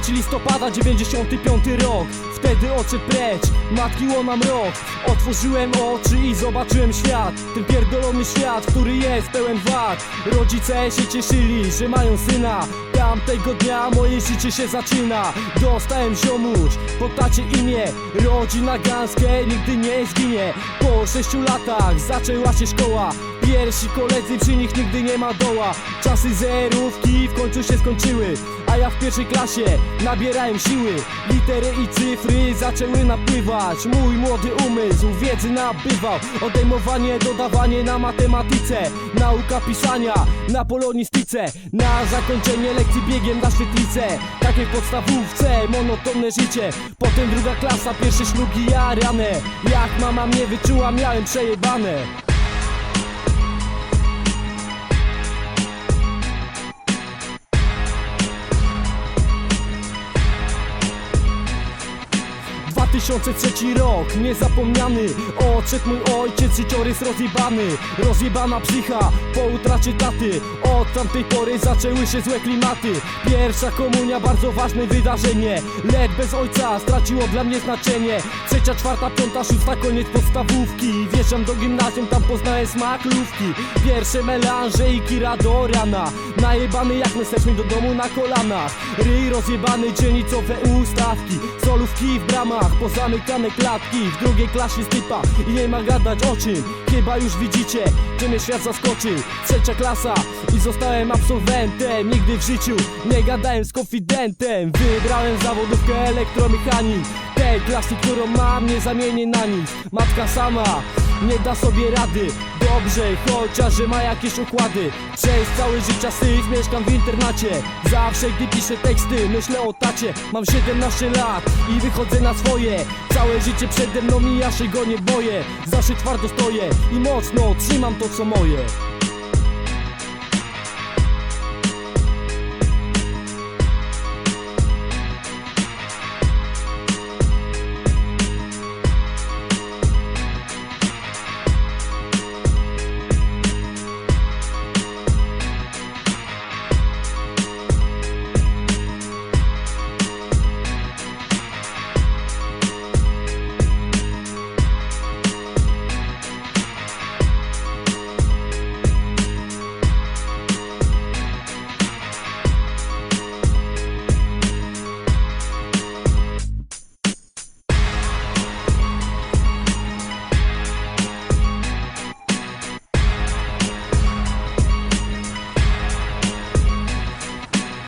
3 listopada 95 rok. Wtedy odszedł precz, matki łona mrok. Otworzyłem oczy i zobaczyłem świat. Ten pierdolony świat, który jest pełen wad. Rodzice się cieszyli, że mają syna Tamtego dnia moje życie się zaczyna. Dostałem ziomuś, po tacie imię. Rodzina Ganskę nigdy nie zginie. Po sześciu latach zaczęła się szkoła. Pierwsi koledzy przy nich nigdy nie ma doła. Czasy zerówki w końcu się skończyły. A ja w pierwszej klasie nabierałem siły. Litery i cyfry zaczęły napływać. Mój młody umysł wiedzy nabywał. Odejmowanie, dodawanie na matematyce. Nauka pisania na polonistyce. Na zakończenie lekcji biegiem na świetlicę Takie w podstawówce, monotonne życie. Potem druga klasa, pierwsze ślugi jarane. Jak mama mnie wyczuła, miałem przejebane 2003 rok, niezapomniany. Odszedł mój ojciec, życiorys rozjebany. Rozjebana psycha, po utracie taty. Od tamtej pory zaczęły się złe klimaty. Pierwsza komunia, bardzo ważne wydarzenie. Lecz bez ojca straciło dla mnie znaczenie. Trzecia, czwarta, piąta, szósta, koniec podstawówki. Wjeżdżam do gimnazjum, tam poznałem smak lówki Pierwsze melanże i kira do rana. Najebany jak my do domu na kolanach. Ryj rozjebany, dzielnicowe ustawki. Solówki w bramach, pozamykane klatki. W drugiej klasie stypa i nie ma gadać o czym. Chyba już widzicie, że mnie świat zaskoczył. Trzecia klasa i zostałem absolwentem. Nigdy w życiu nie gadałem z konfidentem. Wybrałem zawodówkę elektromechanik. Tej klasy, którą mam, nie zamienię na nic. Matka sama nie da sobie rady Dobrze, chociaż ma jakieś układy. Przez całe życia syf mieszkam w internacie. Zawsze gdy piszę teksty myślę o tacie. Mam 17 lat i wychodzę na swoje. Całe życie przede mną i ja się go nie boję. Zawsze twardo stoję i mocno trzymam to co moje